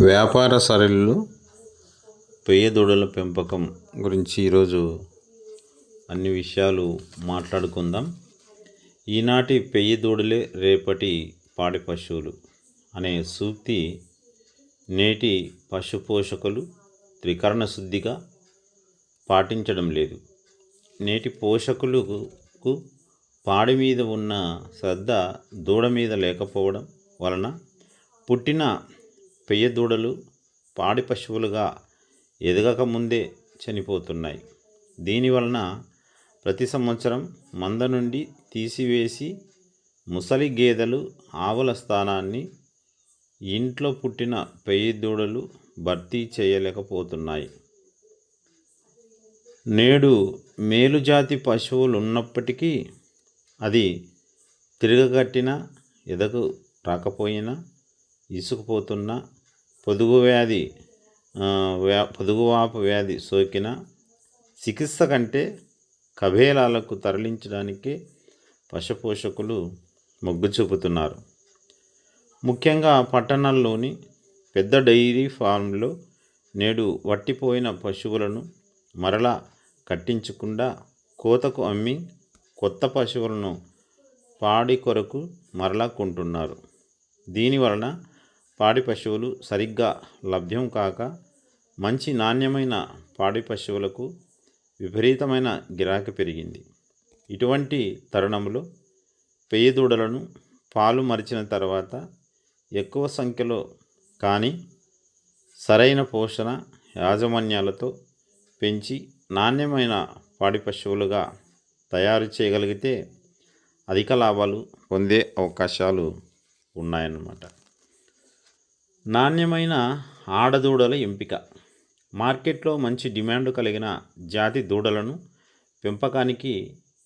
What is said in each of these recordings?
వ్యాపార సరళిలో పెయ్య దూడల పెంపకం గురించి ఈరోజు అన్ని విషయాలు మాట్లాడుకుందాం. ఈనాటి పెయ్యి దూడలే రేపటి పాడి పశువులు అనే సూక్తి నేటి పశు పోషకులు త్రికరణ శుద్ధిగా పాటించడం లేదు. నేటి పోషకులకు పాడి మీద ఉన్న శ్రద్ధ దూడ మీద లేకపోవడం వలన పుట్టిన పెయ్య దూడలు పాడి పశువులుగా ఎదగక ముందే చనిపోతున్నాయి. దీనివలన ప్రతి సంవత్సరం మంద నుండి తీసివేసి ముసలి గేదెలు ఆవుల స్థానాన్ని ఇంట్లో పుట్టిన పెయ్యి దూడలు భర్తీ చేయలేకపోతున్నాయి. నేడు మేలుజాతి పశువులు ఉన్నప్పటికీ అది తిరగగట్టిన ఎదకు రాకపోయినా ఇసుకుపోతున్నా పొదుగు వ్యాధి వ్యా పొదుగువాపు వ్యాధి సోకిన చికిత్స కంటే కబేలాలకు తరలించడానికే పశుపోషకులు మొగ్గు చూపుతున్నారు. ముఖ్యంగా పట్టణంలోని పెద్ద డైరీ ఫామ్లో నేడు వట్టిపోయిన పశువులను మరలా కట్టించకుండా కోతకు అమ్మి కొత్త పశువులను పాడి కొరకు మరలా కొంటున్నారు. దీనివలన పాడి పశువులు సరిగ్గా లభ్యం కాక మంచి నాణ్యమైన పాడి పశువులకు విపరీతమైన గిరాకీ పెరిగింది. ఇటువంటి తరుణంలో పెయ్యి దూడలను పాలు మరిచిన తర్వాత ఎక్కువ సంఖ్యలో కానీ సరైన పోషణ యాజమాన్యాలతో పెంచి నాణ్యమైన పాడి పశువులుగా తయారు చేయగలిగితే అధిక లాభాలు పొందే అవకాశాలు ఉన్నాయన్నమాట. నాణ్యమైన ఆడదూడల ఎంపిక. మార్కెట్లో మంచి డిమాండ్ కలిగిన జాతి దూడలను పెంపకానికి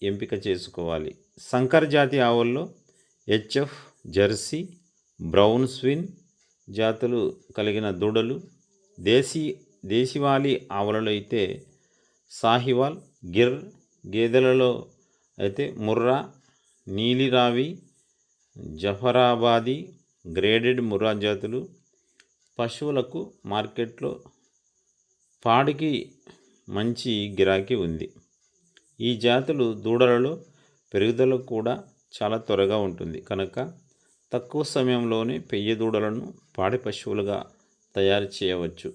ఎంపిక చేసుకోవాలి. సంకర్ జాతి ఆవుల్లో హెచ్ఎఫ్ జెర్సీ బ్రౌన్ స్విన్ జాతులు కలిగిన దూడలు దేశీ దేశీవాళీ ఆవులలో అయితే సాహివాల్ గిర్ గేదెలలో అయితే ముర్రా నీలిరావి జఫరాబాదీ గ్రేడెడ్ ముర్రా జాతులు పశువులకు మార్కెట్లో పాడికి మంచి గిరాకీ ఉంది. ఈ జాతులు దూడలలో పెరుగుదల కూడా చాలా త్వరగా ఉంటుంది. కనుక తక్కువ సమయంలోనే పెయ్య దూడలను పాడి పశువులుగా తయారు చేయవచ్చు.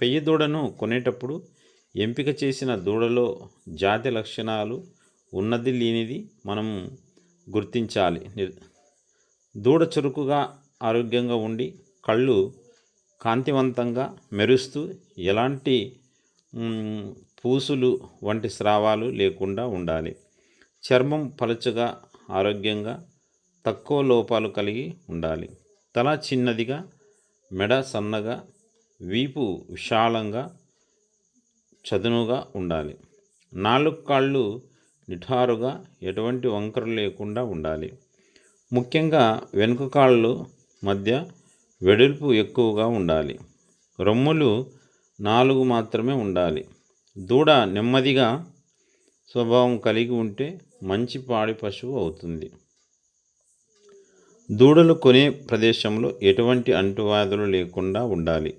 పెయ్య దూడను కొనేటప్పుడు ఎంపిక చేసిన దూడలో జాతి లక్షణాలు ఉన్నది లేనిది మనం గుర్తించాలి. దూడ చురుకుగా ఆరోగ్యంగా ఉండి కళ్ళు కాంతివంతంగా మెరుస్తూ ఎలాంటి పూసులు వంటి స్రావాలు లేకుండా ఉండాలి. చర్మం పలుచగా ఆరోగ్యంగా తక్కువ లోపాలు కలిగి ఉండాలి. తల చిన్నదిగా మెడ సన్నగా వీపు విశాలంగా చదునుగా ఉండాలి. నాలుగు కాళ్ళు నిఠారుగా ఎటువంటి వంకరలు లేకుండా ఉండాలి. ముఖ్యంగా వెనుక కాళ్ళు మధ్య వెడల్పు ఎక్కువగా ఉండాలి. రొమ్ములు నాలుగు మాత్రమే ఉండాలి. దూడ నెమ్మదిగా స్వభావం కలిగి ఉంటే మంచి పాడి పశువు అవుతుంది. దూడలు కొనే ప్రదేశంలో ఎటువంటి అంటువ్యాధులు లేకుండా ఉండాలి.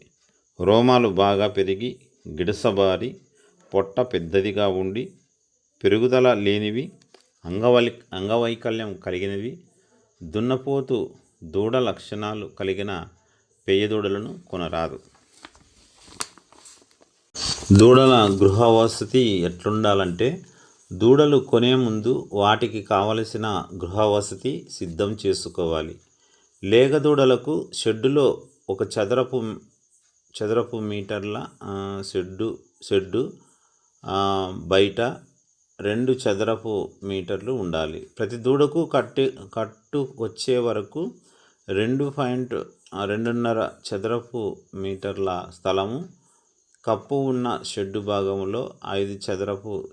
రోమాలు బాగా పెరిగి గిడసబారి పొట్ట పెద్దదిగా ఉండి పెరుగుదల లేనివి అంగవలి అంగవైకల్యం కలిగినవి దున్నపోతు దూడ లక్షణాలు కలిగిన పెయ్య దూడలను కొనరాదు. దూడల గృహ వసతి ఎట్లుండాలంటే దూడలు కొనే ముందు వాటికి కావలసిన గృహ వసతి సిద్ధం చేసుకోవాలి. లేగ దూడలకు షెడ్డులో ఒక చదరపు చదరపు మీటర్ల షెడ్డు షెడ్డు బయట రెండు చదరపు మీటర్లు ఉండాలి. ప్రతి దూడకు కట్టి కట్టు వచ్చే వరకు రెండు పాయింట్ రెండున్నర చదరపు మీటర్ల స్థలము కప్పు ఉన్న షెడ్డు భాగంలో ఐదు చదరపు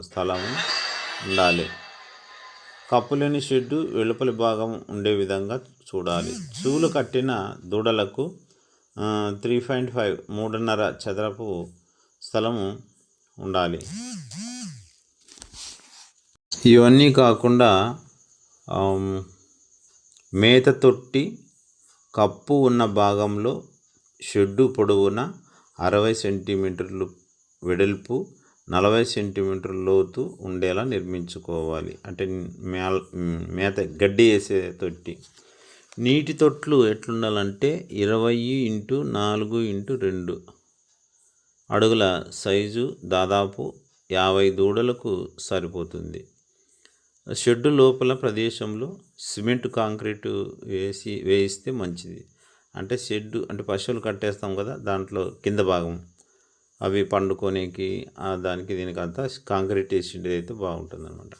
స్థలము ఉండాలి. కప్పు లేని షెడ్డు వెలుపలి భాగం ఉండే విధంగా చూడాలి. చూలు కట్టిన దూడలకు త్రీ పాయింట్ ఫైవ్ మూడున్నర చదరపు స్థలము ఉండాలి. ఇవన్నీ కాకుండా మేత తొట్టి కప్పు ఉన్న భాగంలో షెడ్డు పొడవున అరవై సెంటీమీటర్లు వెడల్పు నలభై సెంటీమీటర్ లోతు ఉండేలా నిర్మించుకోవాలి. అంటే మేల మేత గడ్డి వేసే తొట్టి. నీటి తొట్లు ఎట్లుండాలంటే ఇరవై ఇంటూ నాలుగు ఇంటూ రెండు అడుగుల సైజు దాదాపు యాభై దూడలకు సరిపోతుంది. షెడ్డు లోపల ప్రదేశంలో సిమెంట్ కాంక్రీటు వేసి వేయిస్తే మంచిది. అంటే షెడ్డు అంటే పశువులు కట్టేస్తాం కదా దాంట్లో కింద భాగం. అవి పండుకోనేకి దానికి దీనికి అంతా కాంక్రీట్ వేసింది అయితే బాగుంటుంది అనమాట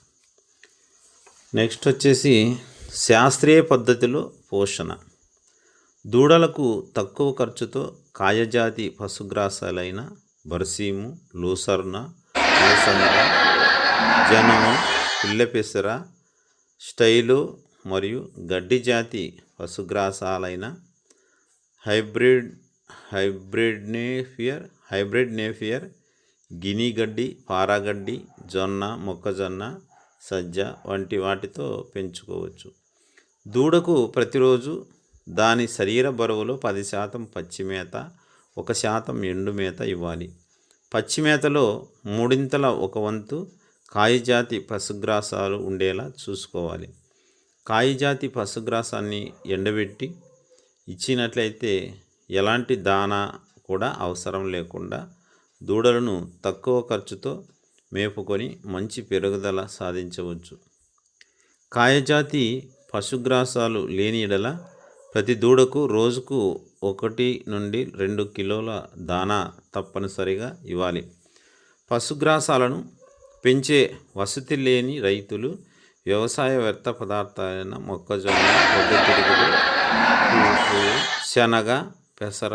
నెక్స్ట్ వచ్చేసి శాస్త్రీయ పద్ధతిలో పోషణ. దూడలకు తక్కువ ఖర్చుతో కాయజాతి పశుగ్రాసాలైన బర్సీము లూసర్న లూసర్న జనము పిల్లపెసర స్టైలు మరియు గడ్డి జాతి పశుగ్రాసాలైన hybrid hybrid napier hybrid napier guinea గడ్డి పారాగడ్డి జొన్న మొక్కజొన్న సజ్జ వంటి వాటితో పెంచుకోవచ్చు. దూడకు ప్రతిరోజు దాని శరీర బరువులో పది శాతం పచ్చి మేత ఒక శాతం ఎండు మేత ఇవ్వాలి. పచ్చి మేతలో మూడింతల ఒక వంతు కాయజాతి పశుగ్రాసాలు ఉండేలా చూసుకోవాలి. కాయజాతి పశుగ్రాసాన్ని ఎండబెట్టి ఇచ్చినట్లయితే ఎలాంటి దానా కూడా అవసరం లేకుండా దూడలను తక్కువ ఖర్చుతో మేపుకొని మంచి పెరుగుదల సాధించవచ్చు. కాయజాతి పశుగ్రాసాలు లేని ఎడల ప్రతి దూడకు రోజుకు ఒకటి నుండి రెండు కిలోల దానా తప్పనిసరిగా ఇవ్వాలి. పశుగ్రాసాలను పెంచే వసతి లేని రైతులు వ్యవసాయ వ్యర్థ పదార్థాలైన మొక్కజొన్న పొద్దుతిరుగుడు శనగ పెసర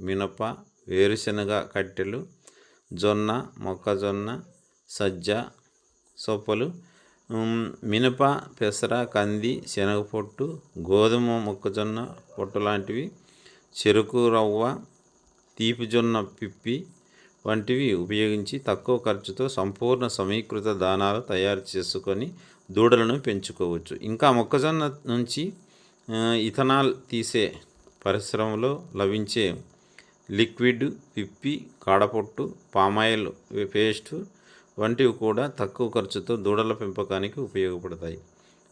మినప వేరుశనగ కట్టెలు జొన్న మొక్కజొన్న సజ్జ సొప్పలు మినప పెసర కంది శనగ పొట్టు గోధుమ మొక్కజొన్న పొట్టు లాంటివి చెరుకు రవ్వ తీపి జొన్న పిప్పి వంటివి ఉపయోగించి తక్కువ ఖర్చుతో సంపూర్ణ సమీకృత దానాలు తయారు చేసుకొని దూడలను పెంచుకోవచ్చు. ఇంకా మొక్కజొన్న నుంచి ఇథనాల్ తీసే పరిశ్రమలో లభించే లిక్విడ్ పిప్పి కాడపొట్టు పామాయిల్ పేస్ట్ వంటివి కూడా తక్కువ ఖర్చుతో దూడల పెంపకానికి ఉపయోగపడతాయి.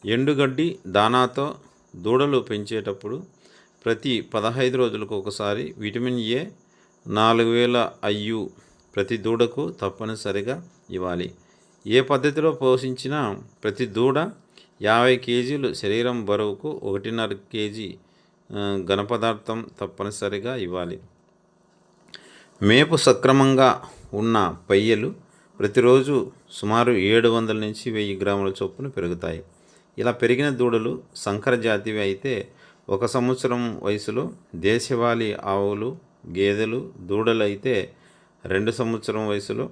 ఎండుగడ్డి దానాతో దూడలు పెంచేటప్పుడు ప్రతి పదహైదు రోజులకు ఒకసారి విటమిన్ ఏ నాలుగు వేల ఐయు ప్రతి దూడకు తప్పనిసరిగా ఇవ్వాలి. ఏ పద్ధతిలో పోషించినా ప్రతి దూడ యాభై కేజీలు శరీరం బరువుకు ఒకటిన్నర కేజీ ఘనపదార్థం తప్పనిసరిగా ఇవ్వాలి. మేపు సక్రమంగా ఉన్న పయ్యలు ప్రతిరోజు సుమారు ఏడు వందల నుంచి వెయ్యి గ్రాముల చొప్పున పెరుగుతాయి. ఇలా పెరిగిన దూడలు సంకర జాతివి అయితే ఒక సంవత్సరం వయసులో దేశవాళీ ఆవులు గేదెలు దూడలు అయితే రెండు సంవత్సరం వయసులో.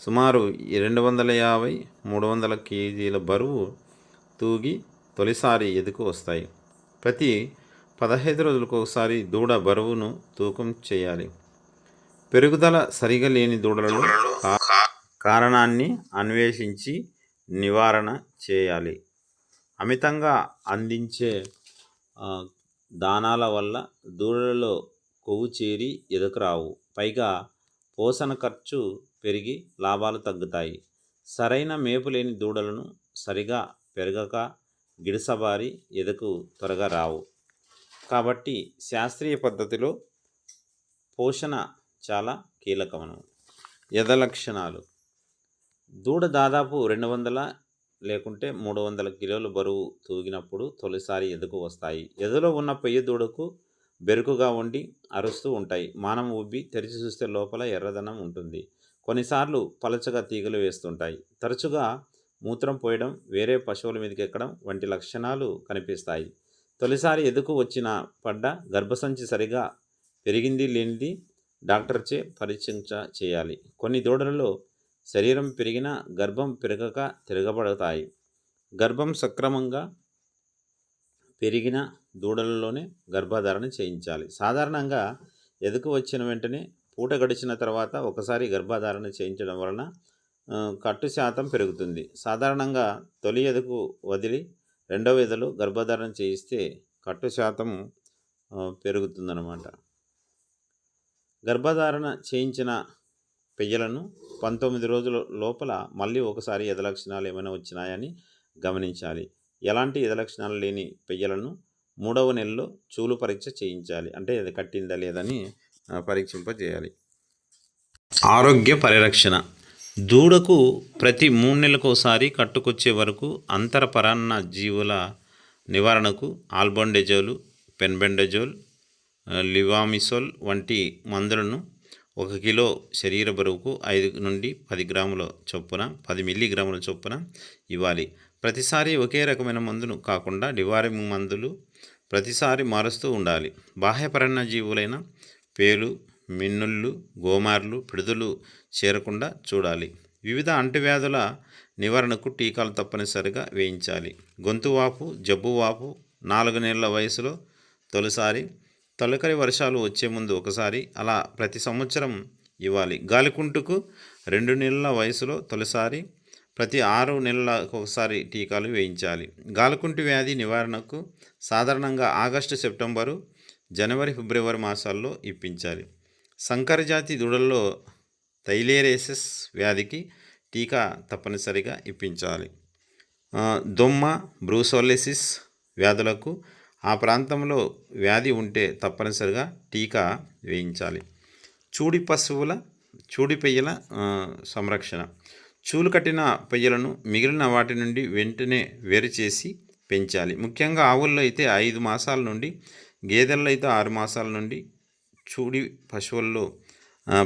సుమారు రెండు వందల యాభై మూడు వందల కేజీల బరువు తూగి తొలిసారి ఎదుకు వస్తాయి. ప్రతి పదహైదు రోజులకు ఒకసారి దూడ బరువును తూకం చేయాలి. పెరుగుదల సరిగా లేని దూడలలో కారణాన్ని అన్వేషించి నివారణ చేయాలి. అమితంగా అందించే దానాల వల్ల దూడలలో కొవ్వు చేరి ఎదకురావు. పైగా పోషణ ఖర్చు పెరిగి లాభాలు తగ్గుతాయి. సరైన మేపు లేని దూడలను సరిగా పెరగక గిడసబారి ఎదకు త్వరగా రావు. కాబట్టి శాస్త్రీయ పద్ధతిలో పోషణ చాలా కీలకమను. ఎద లక్షణాలు దూడ దాదాపు రెండు వందల లేకుంటే మూడు వందల కిలోల బరువు తూగినప్పుడు తొలిసారి ఎదుగు వస్తాయి. ఎదలో ఉన్న పెయ్య దూడకు బెరుకుగా ఉండి అరుస్తూ ఉంటాయి. మానం ఉబ్బి తెరిచి చూస్తే లోపల ఎర్రదనం ఉంటుంది. కొన్నిసార్లు పలచగా తీగలు వేస్తుంటాయి. తరచుగా మూత్రం పోయడం వేరే పశువుల మీదకి ఎక్కడం వంటి లక్షణాలు కనిపిస్తాయి. తొలిసారి ఎదుకు వచ్చిన పడ్డ గర్భసంచి సరిగా పెరిగింది లేనిది డాక్టర్చే పరీక్షించ చేయాలి. కొన్ని దూడలలో శరీరం పెరిగినా గర్భం పెరగక తిరగబడతాయి. గర్భం సక్రమంగా పెరిగిన దూడలలోనే గర్భధారణ చేయించాలి. సాధారణంగా ఎదుకు వచ్చిన వెంటనే పూట గడిచిన తర్వాత ఒకసారి గర్భధారణ చేయించడం వలన కట్టు శాతం పెరుగుతుంది. సాధారణంగా తొలి ఎదుకు వదిలి రెండవ ఎదలు గర్భధారణ చేయిస్తే కట్టు శాతం పెరుగుతుందన్నమాట. గర్భధారణ చేయించిన పెయ్యలను పంతొమ్మిది రోజుల లోపల మళ్ళీ ఒకసారి ఎద లక్షణాలు ఏమైనా వచ్చినాయని గమనించాలి. ఎలాంటి ఎద లక్షణాలు లేని పెయ్యలను మూడవ నెలలో చూలు పరీక్ష చేయించాలి. అంటే అది కట్టిందా లేదని పరీక్షింపజేయాలి. ఆరోగ్య పరిరక్షణ. దూడకు ప్రతి మూడు నెలలకు ఒకసారి కట్టుకొచ్చే వరకు అంతర పరాన్న జీవుల నివారణకు ఆల్బొండెజోలు పెన్బెండజోల్ లివామిసోల్ వంటి మందులను ఒక కిలో శరీర బరువుకు ఐదు నుండి పది గ్రాముల చొప్పున పది మిల్లీగ్రాముల చొప్పున ఇవ్వాలి. ప్రతిసారి ఒకే రకమైన మందును కాకుండా డివారింగ్ మందులు ప్రతిసారి మారుస్తూ ఉండాలి. బాహ్యపరణ జీవులైన పేలు మిన్నుళ్ళు గోమార్లు పిడుదలు చేరకుండా చూడాలి. వివిధ అంటువ్యాధుల నివారణకు టీకాలు తప్పనిసరిగా వేయించాలి. గొంతువాపు జబ్బువాపు నాలుగు నెలల వయసులో తొలిసారి తొలకరి వర్షాలు వచ్చే ముందు ఒకసారి అలా ప్రతి సంవత్సరం ఇవ్వాలి. గాలికుంటుకు రెండు నెలల వయసులో తొలిసారి ప్రతి ఆరు నెలలకు ఒకసారి టీకాలు వేయించాలి. గాలకుంటి వ్యాధి నివారణకు సాధారణంగా ఆగస్టు సెప్టెంబరు జనవరి ఫిబ్రవరి మాసాల్లో ఇప్పించాలి. సంకరజాతి దూడల్లో థైలేరేసిస్ వ్యాధికి టీకా తప్పనిసరిగా ఇప్పించాలి. దొమ్మ బ్రూసోలిసిస్ వ్యాధులకు ఆ ప్రాంతంలో వ్యాధి ఉంటే తప్పనిసరిగా టీకా వేయించాలి. చూడి పశువుల చూడిపెయ్యల సంరక్షణ. చూలు కట్టిన పెయ్యలను మిగిలిన వాటి నుండి వెంటనే వేరు చేసి పెంచాలి. ముఖ్యంగా ఆవుల్లో అయితే ఐదు మాసాల నుండి గేదెల్లో అయితే ఆరు మాసాల నుండి చూడి పశువుల్లో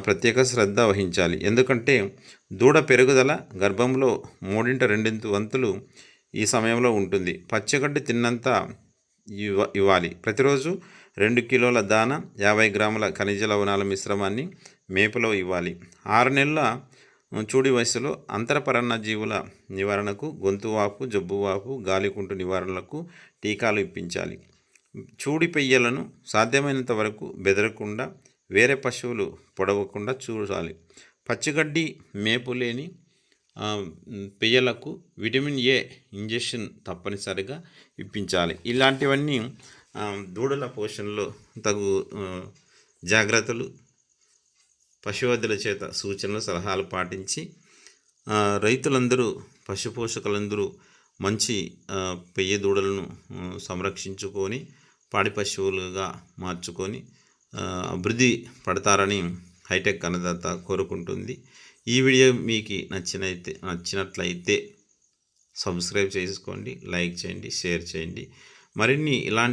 ప్రత్యేక శ్రద్ధ వహించాలి. ఎందుకంటే దూడ పెరుగుదల గర్భంలో మూడింట రెండింటి వంతులు ఈ సమయంలో ఉంటుంది. పచ్చగడ్డి తిన్నంత ఇవ్వ ఇవ్వాలి. ప్రతిరోజు రెండు కిలోల దాన యాభై గ్రాముల ఖనిజ లవణాల మిశ్రమాన్ని మేపులో ఇవ్వాలి. ఆరు నెలల చూడి వయసులో అంతరపరణ జీవుల నివారణకు గొంతువాపు జబ్బువాపు గాలికుంటు నివారణలకు టీకాలు ఇప్పించాలి. చూడి పెయ్యలను సాధ్యమైనంత వరకు బెదరకుండా వేరే పశువులు పొడవకుండా చూడాలి. పచ్చిగడ్డి మేపు లేని పెయ్యలకు విటమిన్ ఏ ఇంజెక్షన్ తప్పనిసరిగా ఇప్పించాలి. ఇలాంటివన్నీ దూడల పోషణలో తగు జాగ్రత్తలు పశువైద్యుల చేత సూచనలు సలహాలు పాటించి రైతులందరూ పశుపోషకులందరూ మంచి ఆ, పెయ్య దూడలను సంరక్షించుకొని పాడి పశువులుగా మార్చుకొని అభివృద్ధి పడతారని హైటెక్ అన్నదాత కోరుకుంటుంది. ఈ వీడియో మీకు నచ్చినైతే నచ్చినట్లయితే సబ్స్క్రైబ్ చేసుకోండి లైక్ చేయండి షేర్ చేయండి. మరిన్ని ఇలాంటి